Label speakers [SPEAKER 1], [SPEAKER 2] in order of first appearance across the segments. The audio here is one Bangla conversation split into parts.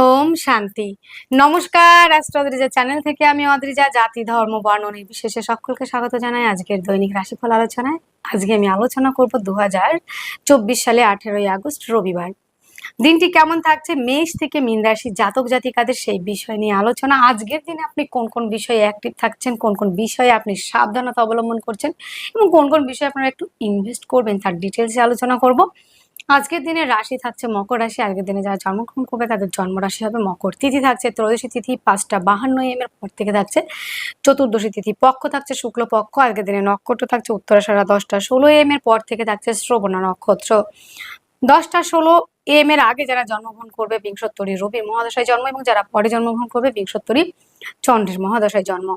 [SPEAKER 1] ওম শান্তি। নমস্কার অ্যাস্ট্রো চ্যানেল থেকে আমি অদ্রিজা, জাতি, ধর্ম, বর্ণ, নির্বিশেষে সকলকে স্বাগত জানাই আজকের দৈনিক রাশিফল আলোচনায়। আজকে আমি আলোচনা করব দু চব্বিশ সালে আঠেরোই আগস্ট, রবিবার। দিনটি কেমন থাকছে? মেষ থেকে মীন রাশি জাতক জাতিকাদের সেই বিষয় নিয়ে আলোচনা। আজকের দিনে আপনি কোন কোন বিষয়ে অ্যাক্টিভ থাকছেন? কোন কোন বিষয়ে আপনি সাবধানতা অবলম্বন করছেন? এবং কোন কোন বিষয়ে আপনারা একটু ইনভেস্ট করবেন? তার ডিটেলসে আলোচনা করব। আজকের দিনে রাশি থাকছে মকর রাশি, আজকের দিনে যারা জন্মগ্রহণ করবে তাদের জন্ম রাশি হবে মকর। তিথি থাকছে ত্রয়োদশী তিথি, পাঁচটা বাহান্ন এম এর পর থেকে থাকছে চতুর্দশী তিথি। পক্ষ থাকছে শুক্ল পক্ষ আজকের দিনে নক্ষত্র থাকছে উত্তরাশারা দশটা ষোলো এম এর পর থেকে থাকছে শ্রবণা নক্ষত্র। দশটা ষোলো এম এর আগে যারা জন্মগ্রহণ করবে বিংশোত্তরী রবি মহাদশায় জন্ম এবং যারা পরে জন্মগ্রহণ করবে বিংশোত্তরী চন্দ্রের মহাদশায় জন্ম।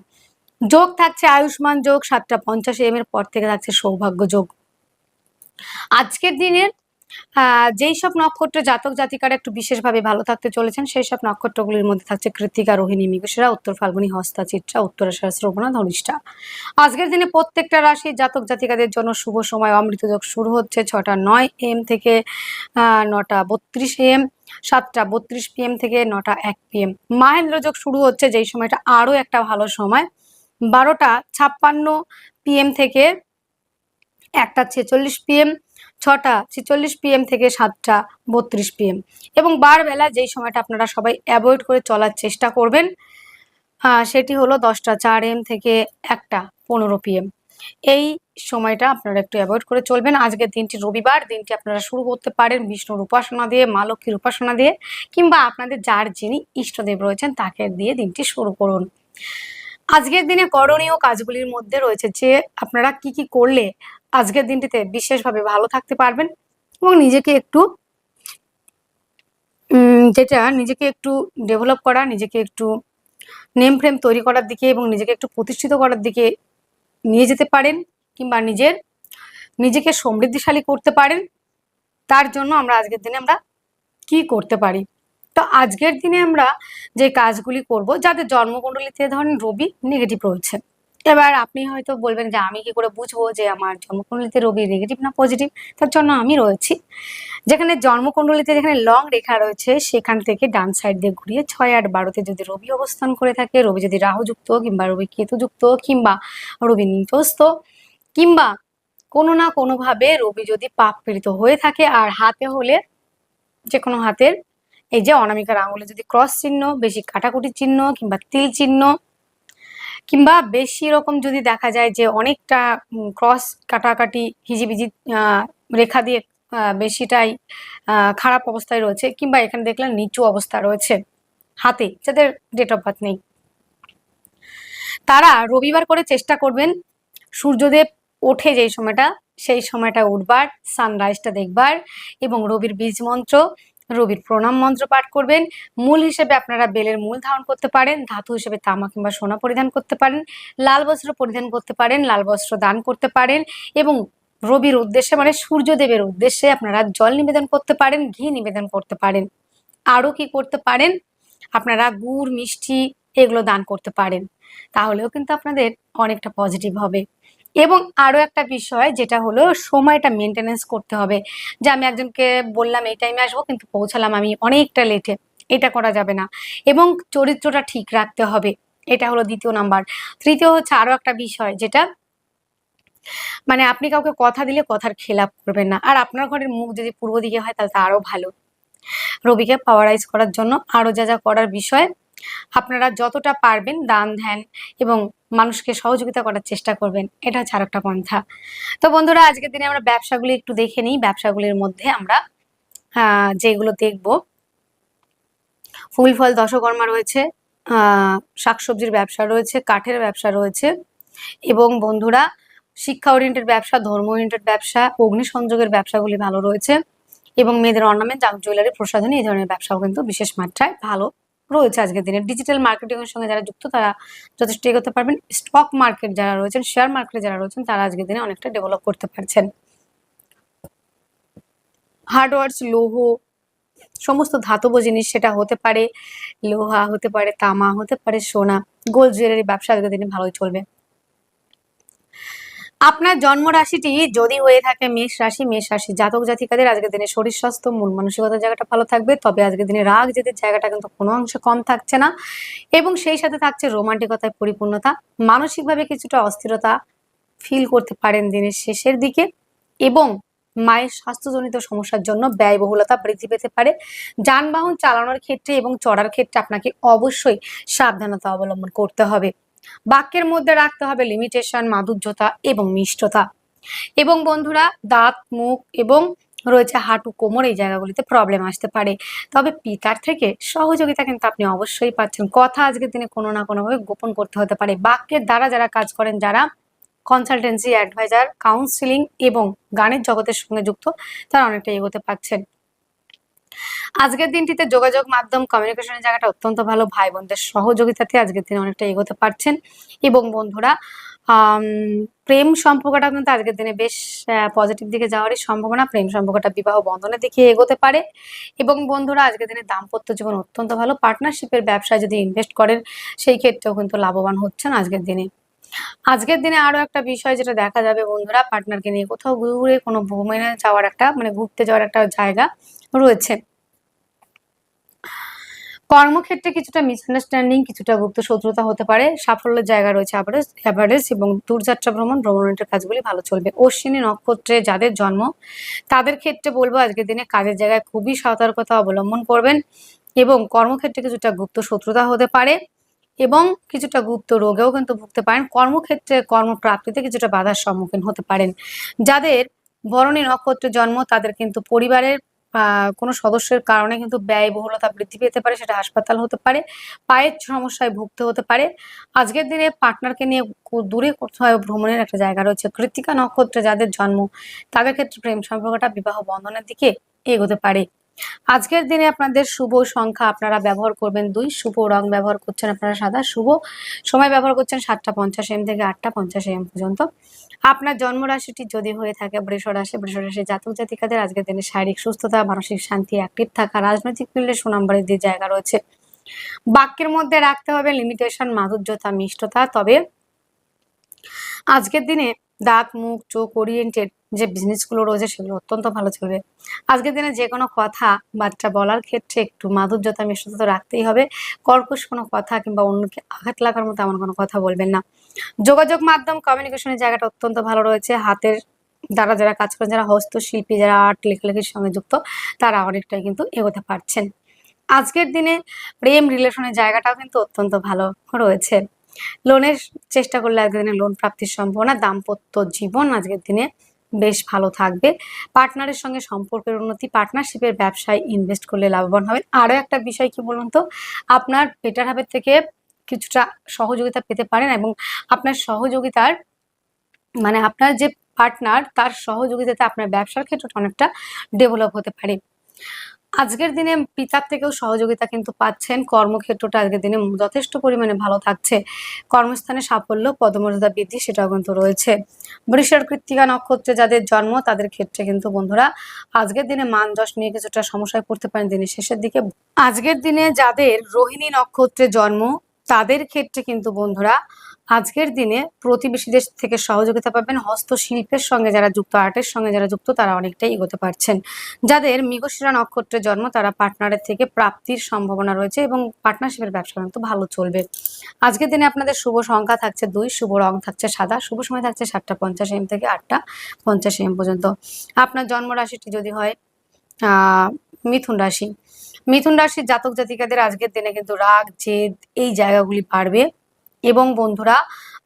[SPEAKER 1] যোগ থাকছে আয়ুষ্মান যোগ, সাতটা পঞ্চাশ এম এর পর থেকে থাকছে সৌভাগ্য যোগ। আজকের দিনের যেই সব নক্ষত্র জাতক জাতিকারা একটু বিশেষভাবে ভালো থাকতে চলেছেন, সেই সব নক্ষত্রগুলির মধ্যে থাকছে কৃত্তিকা, রোহিণী, মৃগশিরা, উত্তর ফাল্গুনী, হস্তা, চিত্রা উত্তরাশারা শ্রবণা, ধনিষ্ঠা। আজকের দিনে প্রত্যেকটা রাশি জাতক জাতিকাদের জন্য শুভ সময়। অমৃত যোগ শুরু হচ্ছে ছটা নয় এম থেকে নটা বত্রিশ এম, সাতটা বত্রিশ পিএম থেকে নটা এক পিএম মাহেন্দ্র যোগ শুরু হচ্ছে যেই সময়টা আরও একটা ভালো সময়। বারোটা ছাপ্পান্ন পিএম থেকে একটা ছেচল্লিশ পিএম ছটা, ছেচল্লিশ পিএম থেকে সাতটা, বত্রিশ পিএম এবং বারবেলা যেই সময়টা আপনারা সবাই অ্যাভয়েড করে চলার চেষ্টা করবেন সেটি হলো দশটা, চার এম থেকে একটা, পনেরো পিএম এই সময়টা আপনারা একটু অ্যাভয়েড করে চলবেন। আজকের দিনটি রবিবার, দিনটি আপনারা শুরু করতে পারেন বিষ্ণুর উপাসনা দিয়ে, মা লক্ষ্মীর উপাসনা দিয়ে, কিংবা আপনাদের যার যিনি ইষ্টদেব রয়েছেন তাকে দিয়ে দিনটি শুরু করুন। আজকের দিনে করণীয় কাজগুলির মধ্যে রয়েছে যে, আপনারা কি কি করলে আজকের দিনটিতে বিশেষভাবে ভালো থাকতে পারবেন এবং নিজেকে একটু যেটা নিজেকে একটু ডেভেলপ করা, নিজেকে একটু নেম ফ্রেম তৈরি করার দিকে এবং নিজেকে একটু প্রতিষ্ঠিত করার দিকে নিয়ে যেতে পারেন কিংবা নিজের, নিজেকে সমৃদ্ধিশালী করতে পারেন। তার জন্য আমরা আজকের দিনে আমরা কি করতে পারি? তো আজকের দিনে আমরা যে কাজগুলি করব, যাদের জন্মকুণ্ডলিতে ধরেন রবি নেগেটিভ রয়েছে। এবার আপনি হয়তো বলবেন যে আমি কি করে বুঝব যে আমার জন্মকুণ্ডলিতে রবি নেগেটিভ না পজিটিভ তার জন্য আমি রয়েছি। যেখানে জন্মকুণ্ডলিতে যেখানে লং রেখা রয়েছে, সেখান থেকে ডান সাইড দিয়ে ঘুরিয়ে ছয় আট বারোতে যদি রবি অবস্থান করে থাকে রবি যদি রাহুযুক্ত কিংবা রবি কেতুযুক্ত কিংবা রবি নিচস্ত কিংবা কোনো না কোনোভাবে রবি যদি পাপ পীড়িত হয়ে থাকে, আর হাতে হলে যে কোনো হাতের, এই যে অনামিকার আঙুলে যদি ক্রস চিহ্ন, বেশি কাটাকুটি চিহ্ন কিংবা তিল চিহ্ন কিংবা বেশি রকম যদি দেখা যায় যে অনেকটা ক্রস কাটাকাটি, হিজিবিজি রেখা দিয়ে বেশিটাই খারাপ অবস্থায় রয়েছে কিংবা এখানে দেখলেন নিচু অবস্থা রয়েছে হাতে, যাদের ডেট অফ বার্থ নেই। তারা রবিবার করে চেষ্টা করবেন সূর্যদেব ওঠে যেই সময়টা, সেই সময়টা উঠবার সানরাইজটা দেখবার এবং রবির বীজ মন্ত্র রবির প্রণাম মন্ত্র পাঠ করবেন। মূল হিসেবে আপনারা বেলের মূল ধারণ করতে পারেন, ধাতু হিসেবে তামা কিংবা সোনা পরিধান করতে পারেন, লাল বস্ত্র পরিধান করতে পারেন, লাল বস্ত্র দান করতে পারেন এবং রবির উদ্দেশ্যে মানে সূর্যদেবের উদ্দেশ্যে আপনারা জল নিবেদন করতে পারেন, ঘি নিবেদন করতে পারেন। আরও কি করতে পারেন? আপনারা গুড়, মিষ্টি এগুলো দান করতে পারেন। তাহলেও কিন্তু আপনাদের অনেকটা পজিটিভ হবে। এবং আরও একটা বিষয় যেটা হলো, সময়টা মেনটেনেন্স করতে হবে। যে আমি একজনকে বললাম, এই টাইমে আসব, কিন্তু পৌঁছালাম আমি অনেকটা লেটে এটা করা যাবে না। এবং চরিত্রটা ঠিক রাখতে হবে। এটা হলো দ্বিতীয় নাম্বার। তৃতীয় হচ্ছে আরও একটা বিষয় যেটা মানে আপনি কাউকে কথা দিলে কথার খেলাপ করবেন না। আর আপনার ঘরের মুখ যদি পূর্ব দিকে হয়, তাহলে তো আরও ভালো। রবিকে পাওয়ারাইজ করার জন্য আরও যা যা করার বিষয় আপনারা যতটা পারবেন দান, ধ্যান এবং মানুষকে সহযোগিতা করার চেষ্টা করবেন। এটা হচ্ছে আরেকটা পন্থা। তো বন্ধুরা, আজকের দিনে আমরা ব্যবসাগুলি একটু দেখে নিই। ব্যবসাগুলির মধ্যে আমরা যেগুলো দেখব। ফুল ফল দশকর্মা রয়েছে শাকসবজির ব্যবসা রয়েছে, কাঠের ব্যবসা রয়েছে এবং বন্ধুরা, শিক্ষা ওরিয়েন্টেড ব্যবসা, ধর্ম ওরিয়েন্টেড ব্যবসা অগ্নি সংযোগের ব্যবসাগুলি ভালো রয়েছে এবং মেয়েদের অর্নামেন্ট জুয়েলারি প্রসাধনী এই ধরনের ব্যবসাও কিন্তু বিশেষ মাত্রায় ভালো। রয়েছে আজকের দিনে। ডিজিটাল মার্কেটিং এর সঙ্গে যারা যুক্ত, তারা যথেষ্ট এগোতে পারবেন। স্টক মার্কেট যারা রয়েছেন শেয়ার মার্কেটে যারা রয়েছেন, তারা আজকের দিনে অনেকটা ডেভেলপ করতে পারছেন। হার্ডওয়ার্স লৌহ, সমস্ত ধাতব জিনিস সেটা হতে পারে, লোহা হতে পারে, তামা হতে পারে, সোনা। গোল জুয়েলারি ব্যবসা আজকের দিনে ভালোই চলবে। আপনার জন্ম রাশিটি যদি হয়ে থাকে মেষ রাশি মেষ রাশি জাতক জাতিকাদের, আজকের দিনে শরীর স্বাস্থ্য মূল মানসিকতার জায়গাটা ভালো থাকবে, তবে আজকের দিনে রাগ জেদের জায়গাটা কিন্তু কোনো অংশে কম থাকছে না। এবং সেই সাথে থাকছে রোমান্টিকতায় পরিপূর্ণতা, মানসিকভাবে কিছুটা অস্থিরতা ফিল করতে পারেন দিনের শেষের দিকে এবং মায়ের স্বাস্থ্যজনিত সমস্যার জন্য ব্যয়বহুলতা বৃদ্ধি পেতে পারে। যানবাহন চালানোর ক্ষেত্রে এবং চড়ার ক্ষেত্রে আপনাকে অবশ্যই সাবধানতা অবলম্বন করতে হবে। বাক্যের মধ্যে রাখতে হবে লিমিটেশন মাধুর্যতা এবং মিষ্টতা। এবং বন্ধুরা, দাঁত, মুখ এবং রয়েছে হাঁটু, কোমর এই জায়গাগুলিতে প্রবলেম আসতে পারে। তবে পিতার থেকে সহযোগিতা কিন্তু আপনি অবশ্যই পাচ্ছেন। কথা আজকের দিনে কোনো না কোনোভাবে গোপন করতে হতে পারে। বাক্যের দ্বারা যারা কাজ করেন, যারা কনসালটেন্সি অ্যাডভাইজার কাউন্সিলিং এবং গানের জগতের সঙ্গে যুক্ত, তারা অনেকটা এগোতে পারছেন। আজকের দিনটিতে যোগাযোগ মাধ্যম কমিউনিকেশনের জায়গাটা অত্যন্ত ভালো। ভাই বোনদের সহযোগিতাতে আজকের দিনে অনেকটা এগোতে পারছেন। এবং বন্ধুরা প্রেম সম্পর্কটা কিন্তু আজকের দিনে বেশ পজিটিভ দিকে যাওয়ারই সম্ভাবনা। প্রেম সম্পর্কটা বিবাহ বন্ধনের দিকে এগোতে পারে। এবং বন্ধুরা, আজকের দিনে দাম্পত্য জীবন অত্যন্ত ভালো। পার্টনারশিপের ব্যবসায় যদি ইনভেস্ট করেন, সেই ক্ষেত্রেও কিন্তু লাভবান হচ্ছেন আজকের দিনে। আজকের দিনে আরও একটা বিষয় যেটা দেখা যাবে বন্ধুরা পার্টনারকে নিয়ে কোথাও ঘুরে কোনো ভ্রমণে যাওয়ার একটা মানে ঘুরতে যাওয়ার একটা জায়গা। রয়েছে। কর্মক্ষেত্রে কিছুটা মিসআন্ডারস্ট্যান্ডিং কিছুটা গুপ্ত শত্রুতা হতে পারে। সাফল্যের জায়গা রয়েছে অ্যাভারেজ এবং দূরযাত্রা ভ্রমণ ভ্রমণের কাজগুলি ভালো চলবে। অশ্বিনী নক্ষত্রে যাদের জন্ম, তাদের ক্ষেত্রে বলব আজকের দিনে কাজের জায়গায় খুবই সতর্কতা অবলম্বন করবেন এবং কর্মক্ষেত্রে কিছুটা গুপ্ত শত্রুতা হতে পারে এবং কিছুটা গুপ্ত রোগেও কিন্তু ভুগতে পারেন। কর্মক্ষেত্রে কর্মপ্রাপ্তিতে কিছুটা বাধার সম্মুখীন হতে পারেন। যাদের ভরণী নক্ষত্রে জন্ম, তাদের কিন্তু পরিবারের কোনো সদস্যের কারণে কিন্তু ব্যয়বহুলতা বৃদ্ধি পেতে পারে, সেটা হাসপাতাল হতে পারে, পায়ের সমস্যায় ভুগতে হতে পারে। আজকের দিনে পার্টনারকে নিয়ে দূরে কোথাও ভ্রমণের একটা জায়গা রয়েছে কৃতিকা নক্ষত্রে যাদের জন্ম, তাদের ক্ষেত্রে প্রেম সম্পর্কটা বিবাহ বন্ধনের দিকে এগোতে পারে। আজকের দিনে আপনাদের শুভ সংখ্যা আপনারা ব্যবহার করবেন দুই। শুভ রং ব্যবহার করছেন আপনারা সাদা। শুভ সময় ব্যবহার করছেন সাতটা পঞ্চাশ এম থেকে আটটা পঞ্চাশ এম পর্যন্ত। আপনার জন্ম রাশিটি যদি হয়ে থাকে বৃষ রাশি বৃষ রাশি জাতক জাতিকাদের আজকের দিনে শারীরিক সুস্থতা, মানসিক শান্তি অ্যাক্টিভ থাকা, রাজনৈতিক ফিল্ডে সুনাম বাড়ির জায়গা রয়েছে। বাক্যের মধ্যে রাখতে হবে লিমিটেশন মাধুর্যতা, মিষ্টতা। তবে আজকের দিনে দাঁত, মুখ, চোখ ওরিয়েন্টেড যে বিজনেসগুলো রয়েছে সেগুলো অত্যন্ত ভালো চলবে। আজকের দিনে যে কোনো কথা বাচ্চা বলার ক্ষেত্রে একটু মাধুর্যতা মিষ্টতা তো রাখতেই হবে। কর্কশ কোনো কথা কিংবা অন্যকে আঘাত লাগার মতো এমন কোনো কথা বলবেন না। যোগাযোগ মাধ্যম কমিউনিকেশনের জায়গাটা অত্যন্ত ভালো রয়েছে। হাতের দ্বারা যারা কাজ করেন, যারা হস্তশিল্পী, যারা আর্ট লেখালেখির সঙ্গে যুক্ত, তারা অনেকটাই কিন্তু এগোতে পারছেন। আজকের দিনে প্রেম রিলেশনের জায়গাটাও কিন্তু অত্যন্ত ভালো রয়েছে। লোনের চেষ্টা করলে আজকের দিনে লোন প্রাপ্তির সম্ভাবনা, দাম্পত্য জীবন আজকের দিনে বেশ ভালো থাকবে। পার্টনারের সঙ্গে সম্পর্কের উন্নতি পার্টনারশিপের ব্যবসায় ইনভেস্ট করলে লাভবান হবেন। আরও একটা বিষয় কি বলুন তো? আপনার বেটার হাবের থেকে কিছুটা সহযোগিতা পেতে পারেন এবং আপনার সহযোগিতার মানে আপনার যে পার্টনার তার সহযোগিতাতে আপনার ব্যবসার ক্ষেত্রে অনেকটা ডেভেলপ হতে পারে। আজকের দিনে পিতার থেকেও সহযোগিতা কিন্তু পাচ্ছেন। কর্মক্ষেত্রটা আজকের দিনে যথেষ্ট পরিমাণে ভালো থাকছে। কর্মস্থানে সাফল্য, পদমর্যাদা বৃদ্ধি সেটাও কিন্তু রয়েছে। বৃষর কৃত্তিকা নক্ষত্রে যাদের জন্ম, তাদের ক্ষেত্রে কিন্তু বন্ধুরা আজকের দিনে মান যশ নিয়ে কিছুটা সমস্যায় পড়তে পারেন দিনের শেষের দিকে। আজকের দিনে যাদের রোহিণী নক্ষত্রে জন্ম, তাদের ক্ষেত্রে কিন্তু বন্ধুরা আজকের দিনে প্রতিবেশীদের থেকে সহযোগিতা পাবেন হস্তশিল্পের সঙ্গে যারা যুক্ত, আর্টের সঙ্গে যারা যুক্ত, তারা অনেকটাই এগোতে পারছেন। যাদের মৃগশিরা নক্ষত্রের জন্ম, তারা পার্টনারের থেকে প্রাপ্তির সম্ভাবনা রয়েছে এবং পার্টনারশিপের ব্যবসা কিন্তু ভালো চলবে। আজকের দিনে আপনাদের শুভ সংখ্যা থাকছে দুই, শুভ রং থাকছে সাদা, শুভ সময় থাকছে সাতটা পঞ্চাশ এম থেকে আটটা পঞ্চাশ এম পর্যন্ত। আপনার জন্ম রাশিটি যদি হয় মিথুন রাশি। মিথুন রাশির জাতক জাতিকাদের আজকের দিনে কিন্তু রাগ, জেদ এই জায়গাগুলি বাড়বে। এবং বন্ধুরা,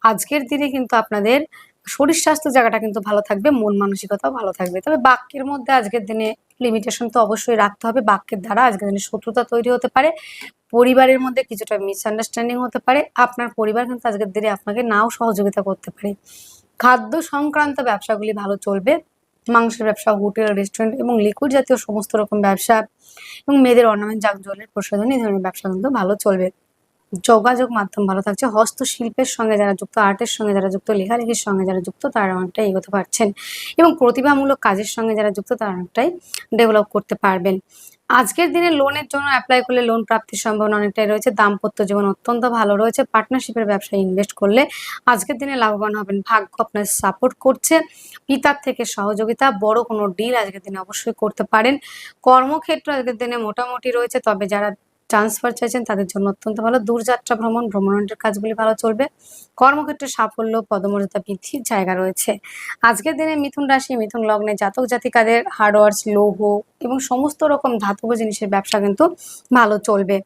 [SPEAKER 1] আজকের দিনে কিন্তু আপনাদের শরীর স্বাস্থ্য জায়গাটা কিন্তু ভালো থাকবে, মন মানসিকতাও ভালো থাকবে। তবে বাক্যের মধ্যে আজকের দিনে লিমিটেশন তো অবশ্যই রাখতে হবে। বাক্যের দ্বারা আজকের দিনে শত্রুতা তৈরি হতে পারে, পরিবারের মধ্যে কিছুটা মিসআন্ডারস্ট্যান্ডিং হতে পারে, আপনার পরিবার কিন্তু আজকের দিনে আপনাকে নাও সহযোগিতা করতে পারে। খাদ্য সংক্রান্ত ব্যবসাগুলি ভালো চলবে, মাংসের ব্যবসা, হোটেল রেস্টুরেন্ট এবং লিকুইড জাতীয় সমস্ত রকম ব্যবসা এবং মেয়েদের অর্নামেন্ট জাগ জলের প্রসাধন এই ধরনের ব্যবসা কিন্তু ভালো চলবে। যোগাযোগ মাধ্যম ভালো থাকছে। হস্তশিল্পের সঙ্গে যারা যুক্ত, আর্টের সঙ্গে যারা যুক্ত, লেখালেখির সঙ্গে যারা যুক্ত, তারা অনেকটাই এগোতে পারছেন। এবং প্রতিভামূলক কাজের সঙ্গে যারা যুক্ত, তারা অনেকটাই ডেভেলপ করতে পারবেন। আজকের দিনে লোনের জন্য অ্যাপ্লাই করলে লোন প্রাপ্তির সম্ভাবনা অনেকটাই রয়েছে। দাম্পত্য জীবন অত্যন্ত ভালো রয়েছে। পার্টনারশিপের ব্যবসায় ইনভেস্ট করলে আজকের দিনে লাভবান হবেন। ভাগ্য আপনার সাপোর্ট করছে। পিতার থেকে সহযোগিতা, বড় কোনো ডিল আজকের দিনে অবশ্যই করতে পারেন। কর্মক্ষেত্র আজকের দিনে মোটামুটি রয়েছে। তবে যারা ট্রান্সফার চাইছেন, তাদের জন্য অত্যন্ত ভালো। দূরযাত্রা ভ্রমণ ভ্রমণের কাজগুলি ভালো চলবে। কর্মক্ষেত্রে সাফল্য পদমর্যাদা বৃদ্ধির জায়গা রয়েছে। আজকের দিনে মিথুন রাশি, মিথুন লগ্নে জাতক জাতিকাদের হার্ডওয়ার্স লৌহ এবং সমস্ত রকম ধাতব জিনিসের ব্যবসা কিন্তু ভালো চলবে।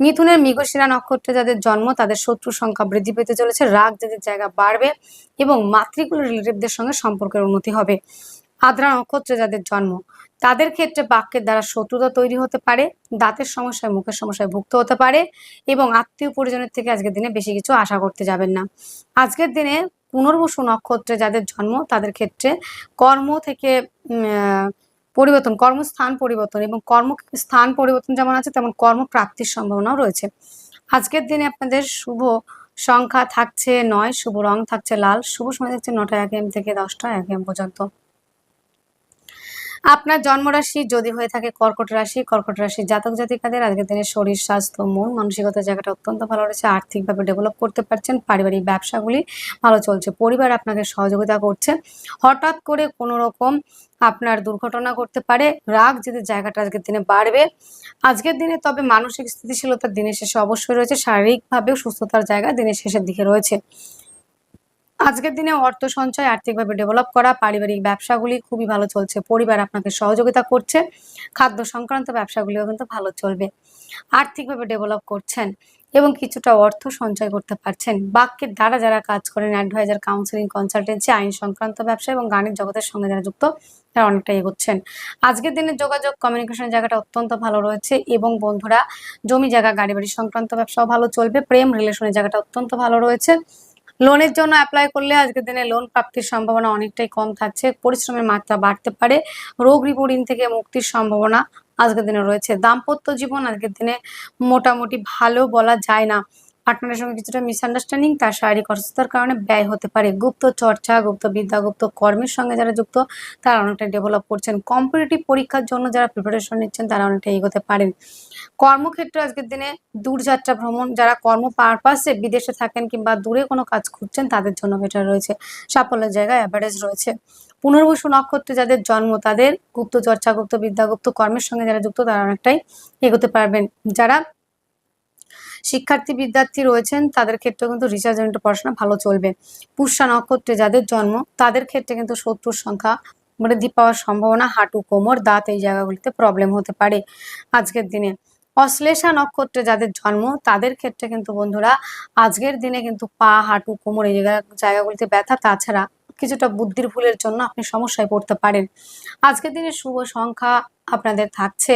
[SPEAKER 1] মিথুনের মৃগশিরা নক্ষত্রে যাদের জন্ম, তাদের শত্রু সংখ্যা বৃদ্ধি পেতে চলেছে, রাগ যাদের জায়গা বাড়বে এবং মাতৃকুল রিলেটিভদের সঙ্গে সম্পর্কের উন্নতি হবে। আদ্রা নক্ষত্রে যাদের জন্ম তাদের ক্ষেত্রে বাক্যের দ্বারা শত্রুতা তৈরি হতে পারে, দাঁতের সমস্যায়, মুখের সমস্যায় ভুগতে হতে পারে এবং আত্মীয় পরিজনের থেকে আজকের দিনে বেশি কিছু আশা করতে যাবেন না। আজকের দিনে পুনর্বসু নক্ষত্রে যাদের জন্ম, তাদের ক্ষেত্রে কর্ম থেকে পরিবর্তন, কর্মস্থান পরিবর্তন এবং কর্মস্থান পরিবর্তন যেমন আছে, তেমন কর্মপ্রাপ্তির সম্ভাবনাও রয়েছে। আজকের দিনে আপনাদের শুভ সংখ্যা থাকছে নয়, শুভ রং থাকছে লাল, শুভ সময় থাকছে নটা এক এম থেকে দশটা এক এম পর্যন্ত। আপনার জন্মরাশি যদি হয়ে থাকে কর্কট রাশি কর্কট রাশি জাতক জাতিকাদের আজকের দিনে শরীর, স্বাস্থ্য, মন, মানসিকতার জায়গাটা অত্যন্ত ভালো রয়েছে। আর্থিকভাবে ডেভেলপ করতে পারছেন, পারিবারিক ব্যবসাগুলি ভালো চলছে, পরিবার আপনাকে সহযোগিতা করছে। হঠাৎ করে কোনো রকম আপনার দুর্ঘটনা করতে পারে, রাগ যদি জায়গাটা আজকের দিনে বাড়বে, আজকের দিনে তবে মানসিক স্থিতিশীলতার দিনের শেষে অবশ্যই রয়েছে, শারীরিকভাবেও সুস্থতার জায়গা দিনের শেষের দিকে রয়েছে। আজকের দিনে অর্থ সঞ্চয় আর্থিকভাবে ডেভেলপ করা, পারিবারিক ব্যবসাগুলি খুবই ভালো চলছে, পরিবার আপনাকে সহযোগিতা করছে, খাদ্য সংক্রান্ত ব্যবসাগুলিও কিন্তু ভালো চলবে। আর্থিকভাবে ডেভেলপ করছেন এবং কিছুটা অর্থ সঞ্চয় করতে পারছেন। বাক্যের দ্বারা যারা কাজ করেন অ্যাডভাইজার কাউন্সিলিং কনসালটেন্সি আইন সংক্রান্ত ব্যবসা এবং গানের জগতের সঙ্গে যারা যুক্ত, তারা অনেকটা এগোচ্ছেন। আজকের দিনে যোগাযোগ কমিউনিকেশনের জায়গাটা অত্যন্ত ভালো রয়েছে এবং বন্ধুরা, জমি জায়গা গাড়ি বাড়ি সংক্রান্ত ব্যবসাও ভালো চলবে, প্রেম রিলেশনের জায়গাটা অত্যন্ত ভালো রয়েছে। লোনের জন্য অ্যাপ্লাই করলে আজকের দিনে লোন প্রাপ্তির সম্ভাবনা অনেকটাই কম থাকছে। পরিশ্রমের মাত্রা বাড়তে পারে। রোগ রিপোর্টিং থেকে মুক্তির সম্ভাবনা আজকের দিনে রয়েছে। দাম্পত্য জীবন আজকের দিনে মোটামুটি ভালো বলা যায় না। পার্টনারের সঙ্গে কিছুটা মিসআন্ডারস্ট্যান্ডিং তার শারীরিক অসুস্থতার কারণে ব্যয় হতে পারে। গুপ্ত চর্চা, গুপ্ত বিদ্যা, গুপ্ত কর্মের সঙ্গে যারা যুক্ত, তারা অনেকটা ডেভেলপ করছেন। কম্পিটিটিভ পরীক্ষার জন্য যারা প্রিপারেশন নিচ্ছেন, তারা অনেকটা এগোতে পারেন। কর্মক্ষেত্রে আজকের দিনে দূরযাত্রা ভ্রমণ, যারা কর্ম পারপাসে বিদেশে থাকেন কিংবা দূরে কোনো কাজ খুঁজছেন, তাদের জন্য বেটার রয়েছে। সাফল্যের জায়গায় অ্যাভারেজ রয়েছে। পুনর্বসু নক্ষত্রে যাদের জন্ম, তাদের গুপ্ত চর্চা, গুপ্ত বিদ্যা, গুপ্ত কর্মের সঙ্গে যারা যুক্ত, তারা অনেকটাই এগোতে পারবেন। যারা শিক্ষার্থী বিদ্যার্থী রয়েছেন, তাদের ক্ষেত্রে কিন্তু রিসার্চজনিত পড়াশোনা ভালো চলবে। পুষ্যা নক্ষত্রে যাদের জন্ম, তাদের ক্ষেত্রে কিন্তু শত্রুর সংখ্যা বৃদ্ধি পাওয়ার সম্ভাবনা, হাঁটু, কোমর, দাঁত এই জায়গাগুলিতে প্রবলেম হতে পারে আজকের দিনে। অশ্লেষা নক্ষত্রে যাদের জন্ম, তাদের ক্ষেত্রে কিন্তু বন্ধুরা আজকের দিনে কিন্তু পা, হাঁটু, কোমর এই জায়গা জায়গাগুলিতে ব্যথা। তাছাড়া কিছুটা বুদ্ধির ভুলের জন্য আপনি সমস্যায় পড়তে পারেন। আজকের দিনে শুভ সংখ্যা আপনাদের থাকছে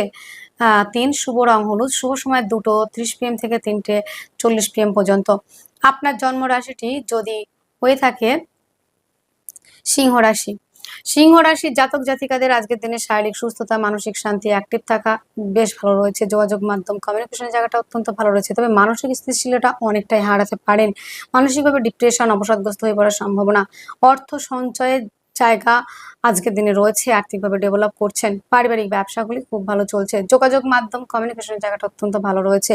[SPEAKER 1] তিন শুভ রং হলুদ। শুভ সময় দুটো, ত্রিশ পিএম থেকে তিনটে, চল্লিশ পিএম পর্যন্ত। আপনার জন্ম রাশিটি যদি হয়ে থাকে, সিংহ রাশি। সিংহ রাশির জাতক জাতিকাদের আজকের দিনে শারীরিক সুস্থতা, মানসিক শান্তি অ্যাক্টিভ থাকা বেশ ভালো রয়েছে। যোগাযোগ মাধ্যম কমিউনিকেশনের জায়গাটা অত্যন্ত ভালো রয়েছে। তবে মানসিক স্থিতিশীলতা অনেকটাই হারাতে পারেন। মানসিকভাবে ডিপ্রেশন অবসাদগ্রস্ত হয়ে পড়ার সম্ভাবনা। অর্থ সঞ্চয়ের জায়গা আজকের দিনে রয়েছে, আর্থিকভাবে ডেভেলপ করছেন। পারিবারিক ব্যবসাগুলি খুব ভালো চলছে। যোগাযোগ মাধ্যম কমিউনিকেশনের জায়গাটা অত্যন্ত ভালো রয়েছে।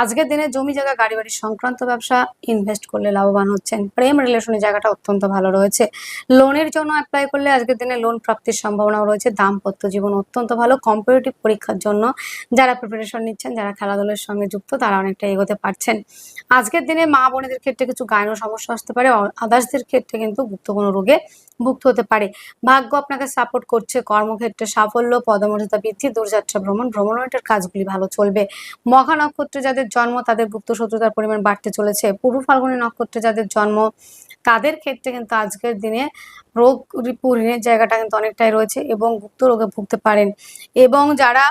[SPEAKER 1] আজকের দিনে জমি জায়গা গাড়ি বাড়ি সংক্রান্ত ব্যবসা ইনভেস্ট করলে লাভবান হচ্ছেন। প্রেম রিলেশনের জায়গাটা অত্যন্ত ভালো রয়েছে। লোনের জন্য অ্যাপ্লাই করলে আজকের দিনে লোন প্রাপ্তির সম্ভাবনাও রয়েছে। দাম্পত্য জীবন অত্যন্ত ভালো। কম্পিটিটিভ পরীক্ষার জন্য যারা প্রিপারেশন নিচ্ছেন, যারা খেলাধুলার সঙ্গে যুক্ত, তারা অনেকটা এগোতে পারছেন। আজকের দিনে মা বোনেদের ক্ষেত্রে কিছু গায়ন সমস্যা আসতে পারে। আদার্সদের ক্ষেত্রে কিন্তু গুপ্ত কোনো রোগে ভুক্ত হতে পারে। ভাগ্য আপনাকে সাপোর্ট করছে, কর্মক্ষেত্রে সাফল্য, পদমর্যাদা বৃদ্ধি, দূরযাত্রা, ভ্রমণ, ভ্রমণের কাজগুলি ভালো চলবে। মঘা নক্ষত্রে যাদের জন্ম, তাদের গুপ্ত শত্রুতার পরিমাণ বাড়তে চলেছে। পূর্ব ফাল্গুনী নক্ষত্রে যাদের জন্ম, তাদের ক্ষেত্রে কিন্তু আজকের দিনে রোগ ঋণের জায়গাটা কিন্তু অনেকটাই রয়েছে এবং গুপ্ত রোগে ভুগতে পারেন। এবং যারা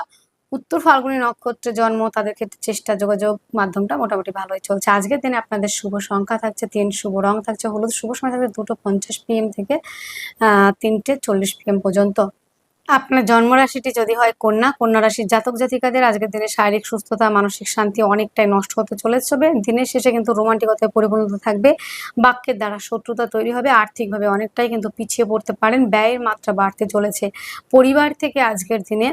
[SPEAKER 1] উত্তর ফাল্গুনী নক্ষত্রে জন্ম, তাদের ক্ষেত্রে চেষ্টা, যোগাযোগ মাধ্যমটা মোটামুটি ভালোই চলছে। আজকের দিনে আপনাদের শুভ সংখ্যা থাকছে তিন, শুভ রং থাকছে হলুদ। শুভ সময় থাকছে দুটো পঞ্চাশ পিএম থেকে তিনটে চল্লিশ পিএম পর্যন্ত। আপনার জন্মরাশিটি যদি হয় কন্যা কন্যা রাশির জাতক জাতিকাদের, আজকের দিনে শারীরিক সুস্থতা, মানসিক শান্তি অনেকটাই নষ্ট হতে চলেছে। দিনের শেষে কিন্তু রোমান্টিকতায় পরিপূর্ণ থাকবে, বাক্যের দ্বারা শত্রুতা তৈরি হবে, আর্থিকভাবে অনেকটাই কিন্তু পিছিয়ে পড়তে পারেন। ব্যয়ের মাত্রা বাড়তে চলেছে। পরিবার থেকে আজকের দিনে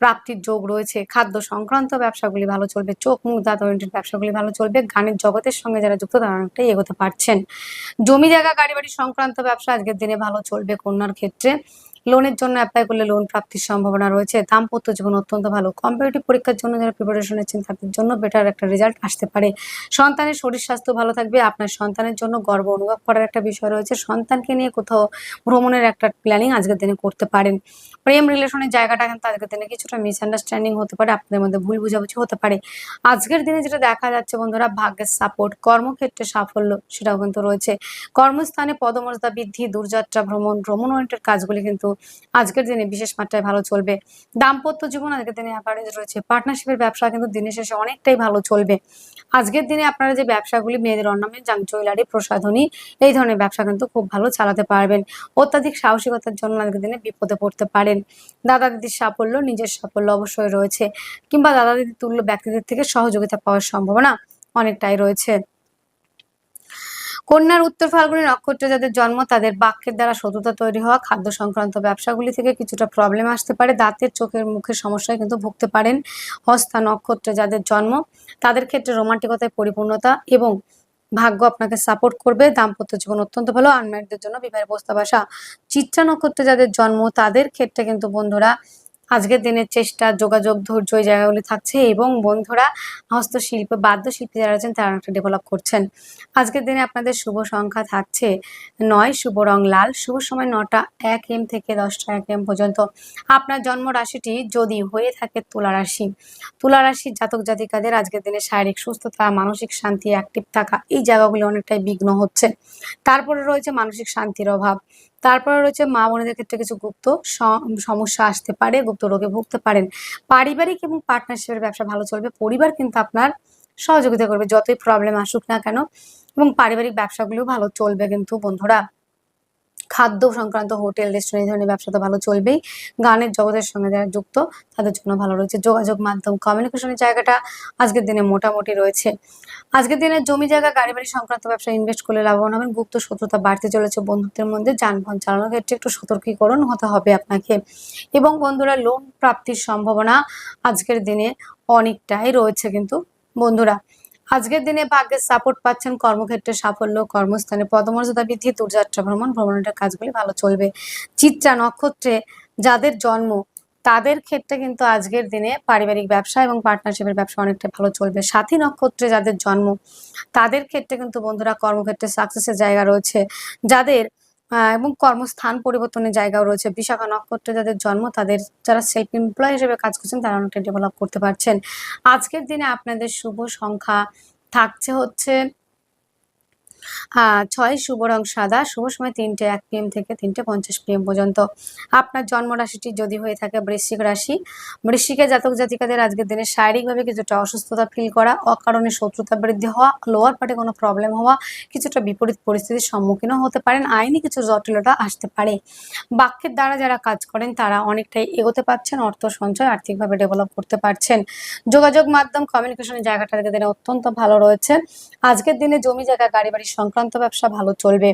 [SPEAKER 1] প্রাপ্তির যোগ রয়েছে। খাদ্য সংক্রান্ত ব্যবসাগুলি ভালো চলবে, চোখ মুখ দাঁত ওরিয়েন্টেড ব্যবসাগুলি ভালো চলবে গানের জগতের সঙ্গে যারা যুক্ত তারা অনেকটাই এগোতে পারছেন। জমি জায়গা গাড়ি বাড়ি সংক্রান্ত ব্যবসা আজকের দিনে ভালো চলবে কন্যার ক্ষেত্রে। লোনের জন্য অ্যাপ্লাই করলে লোন প্রাপ্তির সম্ভাবনা রয়েছে। দাম্পত্য জীবন অত্যন্ত ভালো। কম্পিটিটিভ পরীক্ষার জন্য যারা প্রিপারেশন নিচ্ছেন, তাদের জন্য বেটার একটা রেজাল্ট আসতে পারে। সন্তানের শরীর স্বাস্থ্য ভালো থাকবে। আপনার সন্তানের জন্য গর্ব অনুভব করার একটা বিষয় রয়েছে। সন্তানকে নিয়ে কোথাও ভ্রমণের একটা প্ল্যানিং আজকের দিনে করতে পারেন। প্রেম রিলেশনের জায়গাটা কিন্তু আজকের দিনে কিছুটা মিসআন্ডারস্ট্যান্ডিং হতে পারে। আপনাদের মধ্যে ভুল বুঝাবুঝি হতে পারে। আজকের দিনে যেটা দেখা যাচ্ছে বন্ধুরা, ভাগ্যের সাপোর্ট কর্মক্ষেত্রে সাফল্য সেটাও কিন্তু রয়েছে। কর্মস্থানে পদমর্যাদা বৃদ্ধি, দূরযাত্রা, ভ্রমণ ভ্রমণ ওরিয়েন্টেড কাজগুলি কিন্তু আজকের দিনে বিশেষ মাত্রায় ভালো চলবে। দাম্পত্য জীবন আজকের দিনে অ্যাভারেজ রয়েছে। পার্টনারশিপের ব্যবসা কিন্তু দিনের শেষে অনেকটাই ভালো চলবে। আজকের দিনে আপনারা যে ব্যবসাগুলি মেয়েদের অর্নামেন্ট জাং জুয়েলারি, প্রসাধনী, এই ধরনের ব্যবসা কিন্তু খুব ভালো চালাতে পারবেন। অত্যাধিক সাহসিকতার জন্য আজকের দিনে বিপদে পড়তে পারেন। দাদা দিদির সাফল্য নিজের সাফল্য অবশ্যই রয়েছে। কিংবা দাদা দিদির তুল্য ব্যক্তিদের থেকে সহযোগিতা পাওয়ার সম্ভাবনা অনেকটাই রয়েছে। কন্যার উত্তর ফাল্গুনি নক্ষত্রে যাদের জন্ম, তাদের বাক্যের দ্বারা শত্রুতা তৈরি হওয়া, খাদ্য সংক্রান্ত ব্যবসাগুলি থেকে কিছুটা প্রবলেম আসতে পারে। দাঁতের চোখের মুখের সমস্যায় কিন্তু ভুগতে পারেন হস্তা নক্ষত্রে যাদের জন্ম, তাদের ক্ষেত্রে রোমান্টিকতায় পরিপূর্ণতা এবং ভাগ্য আপনাকে সাপোর্ট করবে। দাম্পত্য জীবন অত্যন্ত ভালো। আনম্যারিডদের জন্য বিবাহের প্রস্তাব আসা, চিত্রা নক্ষত্রে যাদের জন্ম, তাদের ক্ষেত্রে কিন্তু বন্ধুরা আজকের দিনের চেষ্টা, যোগাযোগ, ধৈর্য এই জায়গাগুলি থাকছে এবং বন্ধুরা হস্তশিল্প, বাদ্যশিল্পী যারা আছেন তারা অনেকটা ডেভেলপ করছেন। আজকের দিনে আপনাদের শুভ সংখ্যা থাকছে নয়, শুভ রং লাল, শুভ সময় নটা, এক এম থেকে দশটা এক এম পর্যন্ত। আপনার জন্ম রাশিটি যদি হয়ে থাকে তুলা রাশি। তুলা জাতক জাতিকাদের আজকের দিনে শারীরিক সুস্থতা, মানসিক শান্তি অ্যাক্টিভ থাকা এই জায়গাগুলি অনেকটাই বিঘ্ন হচ্ছে। তারপরে রয়েছে মানসিক শান্তির অভাব। তারপরে রয়েছে মা বোনেদের ক্ষেত্রে কিছু গুপ্ত সমস্যা আসতে পারে, গুপ্ত রোগে ভুগতে পারেন। পারিবারিক এবং পার্টনারশিপের ব্যবসা ভালো চলবে, পরিবার কিন্তু আপনার সহযোগিতা করবে। যতই প্রবলেম আসুক না কেন, এবং পারিবারিক ব্যবসাগুলো ভালো চলবে কিন্তু বন্ধুরা। খাদ্য সংক্রান্ত হোটেল রেস্টুরেন্ট ধরনের ব্যবসা তো ভালো চলবেই। গানের জগতের সঙ্গে যারা যুক্ত, তাদের জন্য ভালো রয়েছে যোগাযোগ মাধ্যম। কমিউনিকেশনের জায়গাটা আজকের দিনে মোটামুটি রয়েছে। আজকের দিনে জমি জায়গা গাড়ি বাড়ি সংক্রান্ত ব্যবসা ইনভেস্ট করলে লাভবান হবেন। গুপ্ত শত্রুতা বাড়তে চলেছে বন্ধুত্বের মধ্যে। যানবাহন চালানোর ক্ষেত্রে একটু সতর্কীকরণ হতে হবে আপনাকে। এবং বন্ধুরা লোন প্রাপ্তির সম্ভাবনা আজকের দিনে অনেকটাই রয়েছে কিন্তু। বন্ধুরা আজকের দিনে ভাগ্যের সাপোর্ট পাচ্ছেন কর্মক্ষেত্রে সাফল্য, কর্মস্থানে পদমর্যাদা বৃদ্ধি, দূরযাত্রা ভ্রমণ, ভ্রমণের কাজগুলি ভালো চলবে। চিত্রা নক্ষত্রে যাদের জন্ম, তাদের ক্ষেত্রে কিন্তু আজকের দিনে পারিবারিক ব্যবসা এবং পার্টনারশিপের ব্যবসা অনেকটা ভালো চলবে। সাথী নক্ষত্রে যাদের জন্ম, তাদের ক্ষেত্রে কিন্তু বন্ধুরা কর্মক্ষেত্রে সাকসেসের জায়গা রয়েছে। যাদের এবং কর্মস্থান পরিবর্তনের জায়গাও রয়েছে। বিশাখা নক্ষত্রে যাদের জন্ম, তাদের যারা সেলফ এমপ্লয় হিসেবে কাজ করছেন, তারা অনেকটা ডেভেলপ করতে পারছেন। আজকের দিনে আপনাদের শুভ সংখ্যা থাকছে হচ্ছে ছয় শুভ রং সাদা, শুভ সময় তিনটে এক পিএম থেকে তিনটে পঞ্চাশ পিএম পর্যন্ত। আপনার জন্ম রাশিটি যদি হয়ে থাকে বৃশ্চিক রাশি বৃশ্চিকের জাতক জাতিকাদের আজকের দিনে শারীরিকভাবে কিছুটা অসুস্থতা ফিল করা, অকারণে শত্রুতা বৃদ্ধি হওয়া লোয়ার পার্টে কোনো প্রবলেম হওয়া, কিছুটা বিপরীত পরিস্থিতির সম্মুখীনও হতে পারেন। আইনি কিছু জটিলতা আসতে পারে। বাক্যের দ্বারা যারা কাজ করেন, তারা অনেকটাই এগোতে পারছেন, অর্থ সঞ্চয় আর্থিকভাবে ডেভেলপ করতে পারছেন। যোগাযোগ মাধ্যম কমিউনিকেশনের জায়গাটা আজকের দিনে অত্যন্ত ভালো রয়েছে। আজকের দিনে জমি জায়গা গাড়ি বাড়ি সংক্রান্ত ব্যবসা ভালো চলবে।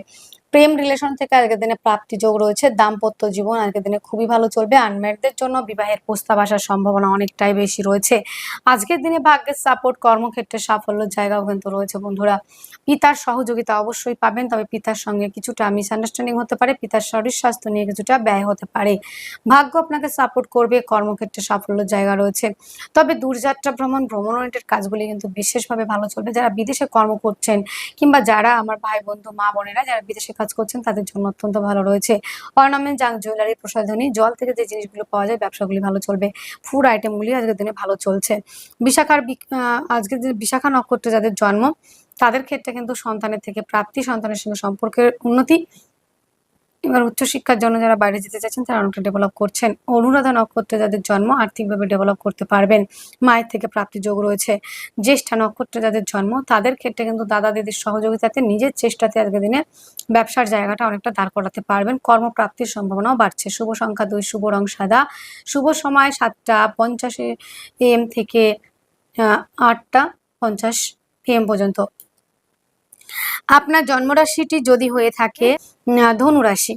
[SPEAKER 1] প্রেম রিলেশন থেকে আজকের দিনে প্রাপ্তি যোগ রয়েছে, দাম্পত্য জীবন আজকের দিনে খুবই ভালো চলবে আনম্যারিডদের জন্য বিবাহের প্রস্তাব আসার সম্ভাবনা অনেকটাই বেশি রয়েছে। আজকের দিনে ভাগ্যের সাপোর্ট কর্মক্ষেত্রে সাফল্যের জায়গাও কিন্তু রয়েছে বন্ধুরা। পিতার সহযোগিতা অবশ্যই পাবেন, তবে পিতার সঙ্গে কিছুটা মিসআন্ডারস্ট্যান্ডিং হতে পারে, পিতার শরীর স্বাস্থ্য নিয়ে কিছুটা ব্যয় হতে পারে। ভাগ্য আপনাকে সাপোর্ট করবে, কর্মক্ষেত্রে সাফল্যের জায়গা রয়েছে। তবে দূরযাত্রা ভ্রমণ ভ্রমণ ওরিয়েন্টেড কাজগুলি কিন্তু বিশেষভাবে ভালো চলবে। যারা বিদেশে কর্ম করছেন কিংবা যারা আমার ভাই বন্ধু, মা, বোনেরা, যারা বিদেশে কাজ করছেন, তাদের জন্য অত্যন্ত ভালো রয়েছে। অর্নামেন্ট, জাঙ্ক জুয়েলারি, প্রসাধনী, জল থেকে যে জিনিসগুলো পাওয়া যায়, ব্যবসাগুলি ভালো চলবে। ফুড আইটেমগুলি আজকের দিনে ভালো চলছে। বিশাখার আজকের দিনে বিশাখা নক্ষত্রে যাদের জন্ম, তাদের ক্ষেত্রে কিন্তু সন্তানের থেকে প্রাপ্তি, সন্তানের সঙ্গে সম্পর্কের উন্নতি এবার উচ্চশিক্ষার জন্য যারা বাইরে যেতে চাচ্ছেন, তারা অনেকটা ডেভেলপ করছেন। অনুরাধা নক্ষত্রে যাদের জন্ম, আর্থিকভাবে ডেভেলপ করতে পারবেন। মায়ের থেকে প্রাপ্তি যোগ রয়েছে। জ্যেষ্ঠা নক্ষত্রে যাদের জন্ম, তাদের ক্ষেত্রে কিন্তু দাদা দিদির সহযোগিতাতে নিজের চেষ্টাতে আজকের দিনে ব্যবসার জায়গাটা অনেকটা দাঁড় করাতে পারবেন। কর্মপ্রাপ্তির সম্ভাবনাও বাড়ছে। শুভ সংখ্যা দুই, শুভ রং সাদা। শুভ সময় সাতটা পঞ্চাশে এম থেকে আটটা পঞ্চাশ এম পর্যন্ত। আপনার জন্মরাশিটি যদি হয়ে থাকে ধনুরাশি।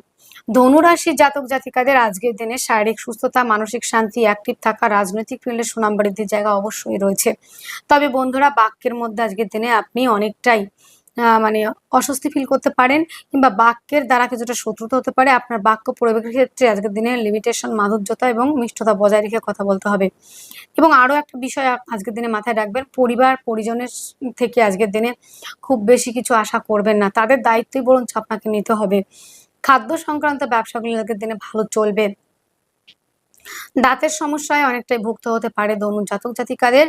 [SPEAKER 1] ধনুরাশির জাতক জাতিকাদের আজকের দিনে শারীরিক সুস্থতা, মানসিক শান্তি অ্যাক্টিভ থাকা, রাজনৈতিক ফিল্ডে সুনাম বৃদ্ধির জায়গা অবশ্যই রয়েছে। তবে বন্ধুরা, বাক্যের মধ্যে আজকের দিনে আপনি অনেকটাই মানে অস্বস্তি ফিল করতে পারেন কিংবা বাক্যের দ্বারা কিছুটা শত্রুতা হতে পারে। আপনার বাক্য প্রয়োগের ক্ষেত্রে আজকের দিনে লিমিটেশন মাধুর্যতা এবং মিষ্টতা বজায় রেখে কথা বলতে হবে। এবং আরও একটা বিষয় আজকের দিনে মাথায় রাখবেন, পরিবার, পরিজনের থেকে আজকের দিনে খুব বেশি কিছু আশা করবেন না। তাদের দায়িত্বই বরঞ্চ আপনাকে নিতে হবে। খাদ্য সংক্রান্ত ব্যবসাগুলো আজকের দিনে ভালো চলবে। দাঁতের সমস্যায় অনেকটাই ভুক্ত হতে পারে ধনু জাতক জাতিকাদের।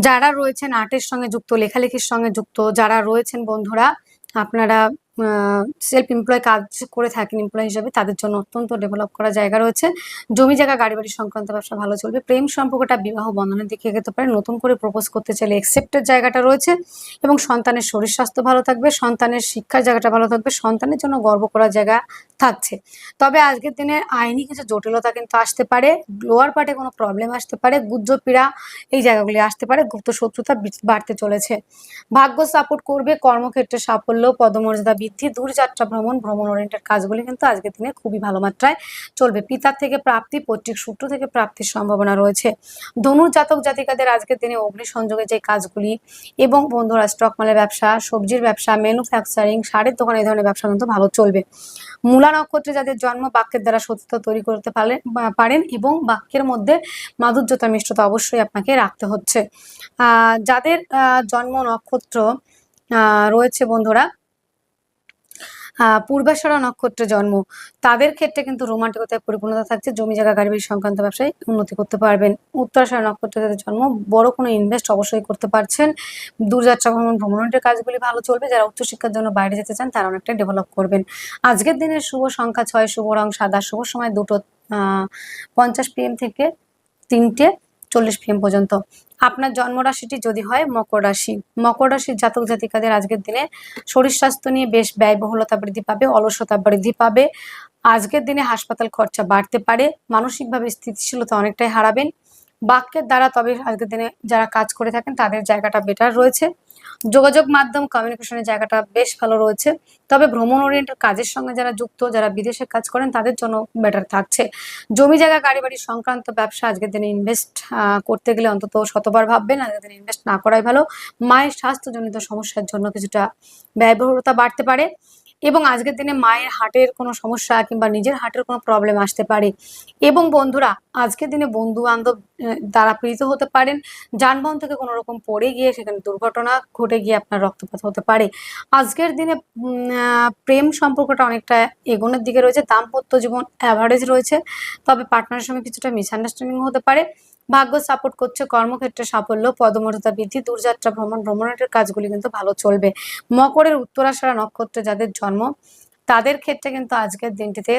[SPEAKER 1] যারা রয়েছেন আর্টের সঙ্গে যুক্ত লেখালেখির সঙ্গে যুক্ত যারা রয়েছেন বন্ধুরা আপনারা সেলফ এমপ্লয় কাজ করে থাকেন এমপ্লয় হিসেবে, তাদের জন্য অত্যন্ত ডেভেলপ করা জায়গা রয়েছে। জমি জায়গা, গাড়ি বাড়ি সংক্রান্ত ব্যবসা ভালো চলবে। প্রেম সম্পর্কটা বিবাহ বন্ধনের দিকে এগোতে পারে। নতুন করে প্রপোজ করতে চাইলে একসেপ্টের জায়গাটা রয়েছে এবং সন্তানের শরীর স্বাস্থ্য ভালো থাকবে, সন্তানের শিক্ষার জায়গাটা ভালো থাকবে, সন্তানের জন্য গর্ব করার জায়গা থাকছে। তবে আজকের দিনে আইনি কিছু জটিলতা কিন্তু আসতে পারে লোয়ার পার্টে কোনো প্রবলেম আসতে পারে গুজ্জ পীড়া এই জায়গাগুলি আসতে পারে, গুপ্ত শত্রুতা বাড়তে চলেছে। ভাগ্য সাপোর্ট করবে, কর্মক্ষেত্রে সাফল্য, পদমর্যাদা বৃদ্ধি, দূরযাত্রা ভ্রমণ ভ্রমণ ওরিয়েন্টেড কাজগুলি কিন্তু আজকের দিনে খুবই ভালো মাত্রায় চলবে। পিতার থেকে প্রাপ্তি, পৈতৃক সূত্র থেকে প্রাপ্তির সম্ভাবনা রয়েছে। ধনুর জাতক জাতিকাদের আজকের দিনে অগ্নি সংযোগে যে কাজগুলি এবং বন্ধুরা স্টক মালের ব্যবসা, সবজির ব্যবসা ম্যানুফ্যাকচারিং সারের দোকান, এই ধরনের ব্যবসা কিন্তু ভালো চলবে। মূলা নক্ষত্রে যাদের জন্ম বাক্যের দ্বারা সত্যতা তৈরি করতে পারলে বা- পারেন এবং বাক্যের মধ্যে মাধুর্যতা, মিষ্টতা অবশ্যই আপনাকে রাখতে হচ্ছে। যাদের জন্ম নক্ষত্র রয়েছে বন্ধুরা পূর্বাষাঢ়া নক্ষত্রে জন্ম। তাদের ক্ষেত্রে কিন্তু রোমান্টিকতায় পরিপূর্ণতা থাকছে। জমি জায়গা, গাড়ি সংক্রান্ত ব্যবসায় উন্নতি করতে পারবেন। উত্তরাষাঢ়া নক্ষত্রে যাদের জন্ম, বড় কোনো ইনভেস্ট অবশ্যই করতে পারছেন। দূরযাত্রা ভ্রমণ, ভ্রমণের কাজগুলি ভালো চলবে। যারা উচ্চশিক্ষার জন্য বাইরে যেতে চান, তারা অনেকটা ডেভেলপ করবেন। আজকের দিনের শুভ সংখ্যা ছয়, শুভ রং সাদা। শুভ সময় দুটো পঞ্চাশ পিএম থেকে তিনটে। চল্লিশ পিএম পর্যন্ত। আপনার জন্মরাশিটি যদি হয়, মকর রাশি। মকর রাশির জাতক জাতিকাদের আজকের দিনে শরীর স্বাস্থ্য নিয়ে বেশ ব্যয়বহুলতা বৃদ্ধি পাবে, অলসতা বৃদ্ধি পাবে। আজকের দিনে হাসপাতাল খরচা বাড়তে পারে, মানসিকভাবে স্থিতিশীলতা অনেকটাই হারাবেন। বাক্যের দ্বারা তবে আজকের দিনে যারা কাজ করে থাকেন, তাদের জায়গাটা বেটার রয়েছে। যোগাযোগ মাধ্যম কমিউনিকেশনের জায়গাটা বেশ ভালো রয়েছে। তবে ভ্রমণ ওরিয়েন্টেড কাজের সঙ্গে যারা যুক্ত, যারা বিদেশে কাজ করেন, তাদের জন্য বেটার থাকছে। জমি জায়গা গাড়ি বাড়ি সংক্রান্ত ব্যবসা আজকের দিনে ইনভেস্ট করতে গেলে অন্তত শতবার ভাববেন, আজকের দিনে ইনভেস্ট না করাই ভালো। মায়ের স্বাস্থ্যজনিত সমস্যার জন্য কিছুটা ব্যয়বহুলতা বাড়তে পারে। এবং আজকের দিনে মায়ের হার্টের কোনো সমস্যা কিংবা নিজের হার্টের কোনো প্রবলেম আসতে পারে। এবং বন্ধুরা, আজকের দিনে বন্ধু বান্ধব দ্বারা পীড়িত হতে পারেন। যানবাহন থেকে কোনো রকম পড়ে গিয়ে সেখানে দুর্ঘটনা ঘটে গিয়ে আপনার রক্তপাত হতে পারে। আজকের দিনে প্রেম সম্পর্কটা অনেকটা এগোনোর দিকে রয়েছে। দাম্পত্য জীবন অ্যাভারেজ রয়েছে। তবে পার্টনারের সঙ্গে কিছুটা মিসআন্ডারস্ট্যান্ডিং হতে পারে। ভাগ্য সাপোর্ট করছে, কর্মক্ষেত্রে সাফল্য, পদমর্যাদা বৃদ্ধি, দূরযাত্রা, ভ্রমণ, ভ্রমণের কাজগুলি কিন্তু ভালো চলবে। মকরের উত্তরাষাঢ়া নক্ষত্রে যাদের জন্ম, তাদের ক্ষেত্রে কিন্তু আজকের দিনটিতে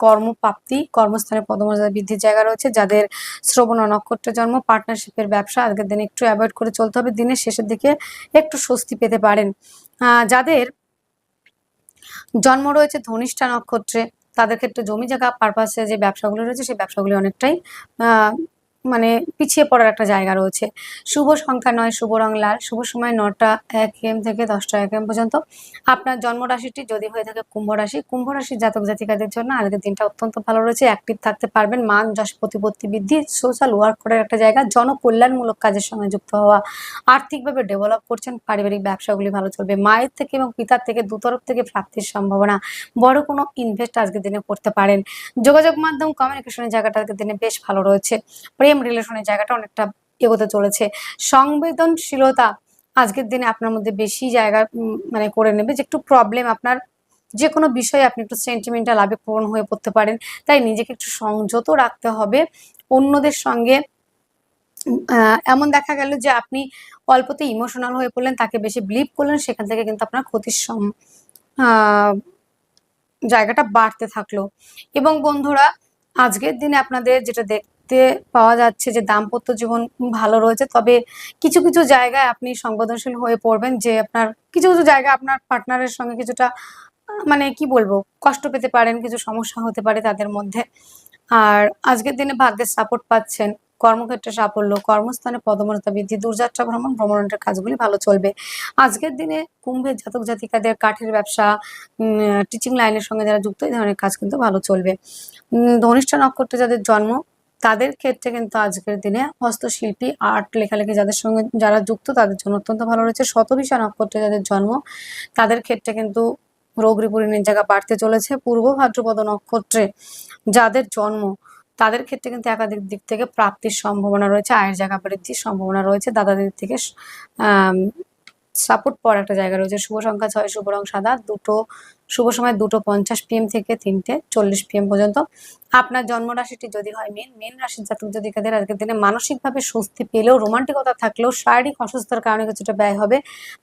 [SPEAKER 1] কর্মপ্রাপ্তি, কর্মস্থানে পদমর্যাদা বৃদ্ধির জায়গা রয়েছে। যাদের শ্রবণ নক্ষত্রে জন্ম পার্টনারশিপের ব্যবসা আজকের দিনে একটু অ্যাভয়েড করে চলতে হবে। দিনের শেষের দিকে একটু স্বস্তি পেতে পারেন। যাদের জন্ম রয়েছে ধনিষ্ঠা নক্ষত্রে, তাদের ক্ষেত্রে জমি জায়গা পারপাসে যে ব্যবসাগুলো রয়েছে, সেই ব্যবসাগুলি অনেকটাই মানে পিছিয়ে পড়ার একটা জায়গা রয়েছে। শুভ সংখ্যা নয়, শুভ রং লাল। শুভ সময় নটা এক এম থেকে দশটা এক এম পর্যন্ত। আপনার জন্মরাশিটি যদি হয়ে থাকে কুম্ভ রাশি, কুম্ভ রাশির জাতক জাতিকাদের জন্য আজকের দিনটা অত্যন্ত ভালো রয়েছে অ্যাক্টিভ থাকতে পারবেন। মান, যশ, প্রতিপত্তি বৃদ্ধি সোশ্যাল ওয়ার্ক করার একটা জায়গা, জনকল্যাণমূলক কাজের সঙ্গে যুক্ত হওয়া, আর্থিকভাবে ডেভেলপ করছেন, পারিবারিক ব্যবসাগুলি ভালো চলবে, মায়ের থেকে এবং পিতার থেকে দুতরফ থেকে প্রাপ্তির সম্ভাবনা। বড় কোনো ইনভেস্ট আজকের দিনে করতে পারেন। যোগাযোগ মাধ্যম কমিউনিকেশনের জায়গাটা আজকের দিনে বেশ ভালো রয়েছে। প্রেম রিলেশনের জায়গাটা অনেকটা এগোতে চলেছে। সংবেদনশীলতা আজকের দিনে আপনার মধ্যে বেশি জায়গা মানে করে নেবে যে একটু প্রবলেম আপনার যে কোনো বিষয়ে আপনি একটু সেন্টিমেন্টাল আবেগপ্রবণ হয়ে পড়তে পারেন। তাই নিজেকে একটু সংযত রাখতে হবে। অন্যদের সঙ্গে এমন দেখা গেল যে আপনি অল্পতে ইমোশনাল হয়ে পড়লেন, তাকে বেশি বিলিভ করলেন, সেখান থেকে কিন্তু আপনার ক্ষতির সম জায়গাটা বাড়তে থাকল। এবং বন্ধুরা, আজকের দিনে আপনাদের যেটা দেখতে পাওয়া যাচ্ছে যে দাম্পত্য জীবন ভালো রয়েছে। তবে কিছু কিছু জায়গায় আপনি সংবেদনশীল হয়ে পড়বেন যে আপনার, কিছু কিছু জায়গায় আপনার পার্টনারের সঙ্গে কিছুটা মানে কি বলব, কষ্ট পেতে পারেন, কিছু সমস্যা হতে পারে তাদের মধ্যে। আর আজকের দিনে ভাগ্যের সাপোর্ট পাচ্ছেন, কর্মক্ষেত্রে সাফল্য, কর্মস্থানে পদমর্যাদা বৃদ্ধি, দূরযাত্রা ভ্রমণ, ভ্রমণের কাজগুলি ভালো চলবে। আজকের দিনে কুম্ভের জাতক জাতিকাদের কাঠের ব্যবসা টিচিং লাইনের সঙ্গে যারা যুক্ত, এই ধরনের কাজ কিন্তু ভালো চলবে। ধনিষ্ঠা নক্ষত্রে যাদের জন্ম তাদের ক্ষেত্রে কিন্তু আজকের দিনে হস্তশিল্পী আর্ট লেখালেখি যাদের সঙ্গে যারা যুক্ত, তাদের জন্য অত্যন্ত ভালো রয়েছে। শতবিশা নক্ষত্রে যাদের জন্ম, তাদের ক্ষেত্রে কিন্তু রোগ রিপরিণের জায়গা বাড়তে চলেছে। পূর্ব ভাদ্রপদ নক্ষত্রে যাদের জন্ম, তাদের ক্ষেত্রে কিন্তু একাধিক দিক থেকে প্রাপ্তির সম্ভাবনা রয়েছে। আয়ের জায়গা বৃদ্ধির সম্ভাবনা রয়েছে। দাদাদের থেকে সাপোর্ট পাওয়ার একটা জায়গা রয়েছে। শুভ সংখ্যা ছয়, শুভ রং সাদা। দুটো, শুভ সময় দুটো পঞ্চাশ পিএম থেকে তিনটে চল্লিশ পিএম পর্যন্ত। আপনার জন্ম রাশিটি যদি হয় মেন মেন রাশির জাতক জাতিকাদের আজকের দিনে মানসিকভাবে স্বস্তি পেলেও, রোমান্টিকতা থাকলেও, শারীরিক অসুস্থতার কারণে কিছুটা ব্যয় হবে।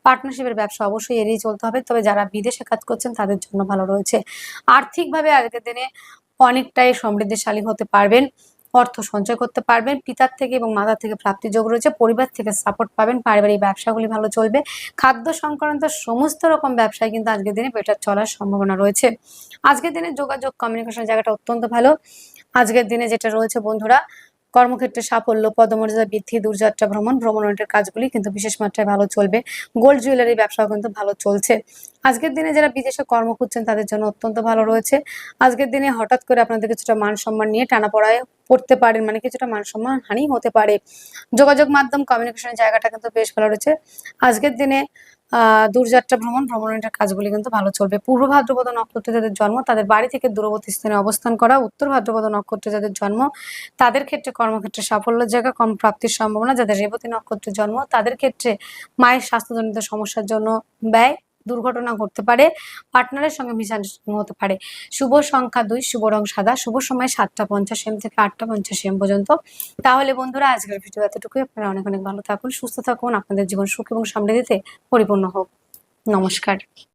[SPEAKER 1] পার্টনারশিপের ব্যবসা অবশ্যই এড়িয়ে চলতে হবে। তবে যারা বিদেশে কাজ করছেন, তাদের জন্য ভালো রয়েছে। আর্থিকভাবে আজকের দিনে অনেকটাই সমৃদ্ধিশালী হতে পারবেন। অর্থ সঞ্চয় করতে পারবেন, পিতার থেকে এবং মাতার থেকে প্রাপ্তিযোগ রয়েছে, পরিবার থেকে সাপোর্ট পাবেন, পারিবারিক ব্যবসাগুলি ভালো চলবে, খাদ্য সংক্রান্ত সমস্ত রকম ব্যবসায় কিন্তু আজকের দিনে বেটার চলার সম্ভাবনা রয়েছে। আজকের দিনে যোগাযোগ কমিউনিকেশন জায়গাটা অত্যন্ত ভালো। আজকের দিনে যেটা রয়েছে বন্ধুরা কর্মক্ষেত্রে সাফল্য, পদমর্যাদা বৃদ্ধি, দূরযাত্রা, ভ্রমণ ভ্রমণের কাজগুলি কিন্তু বিশেষ মাত্রায় ভালো চলবে। গোল্ড জুয়েলারি ব্যবসাও কিন্তু ভালো চলছে। আজকের দিনে যারা বিদেশে কর্ম খুঁজছেন, তাদের জন্য অত্যন্ত ভালো রয়েছে। আজকের দিনে হঠাৎ করে আপনাদের কিছুটা মান সম্মান নিয়ে টানা পড়ায় পড়তে পারেন মানে কিছুটা মান সম্মান হানি হতে পারে। যোগাযোগ মাধ্যম কমিউনিকেশনের জায়গাটা কিন্তু বেশ ভালো রয়েছে। আজকের দিনে দূরযাত্রা ভ্রমণ, ভ্রমণের কাজগুলি কিন্তু ভালো চলবে। পূর্ব ভাদ্রপদ নক্ষত্রে যাদের জন্ম, তাদের বাড়ি থেকে দূরবর্তী স্থানে অবস্থান করা। উত্তর ভাদ্রপদ নক্ষত্রে যাদের জন্ম, তাদের ক্ষেত্রে কর্মক্ষেত্রে সাফল্যের জায়গা, কম প্রাপ্তির সম্ভাবনা। যাদের রেবতী নক্ষত্রে জন্ম, তাদের ক্ষেত্রে মায়ের স্বাস্থ্যজনিত সমস্যার জন্য ব্যয়। দুর্ঘটনা ঘটতে পারে, পার্টনারের সঙ্গে মিসআন্ডারস্ট্যান্ডিং হতে পারে। শুভ সংখ্যা দুই, শুভ রং সাদা, শুভ সময় সাতটা পঞ্চাশ এম থেকে আটটা পঞ্চাশ এম পর্যন্ত। তাহলে বন্ধুরা, আজকের ভিডিও এতটুকুই। আপনারা অনেক অনেক ভালো থাকুন, সুস্থ থাকুন। আপনাদের জীবন সুখ এবং সামনে দিতে পরিপূর্ণ হোক। নমস্কার।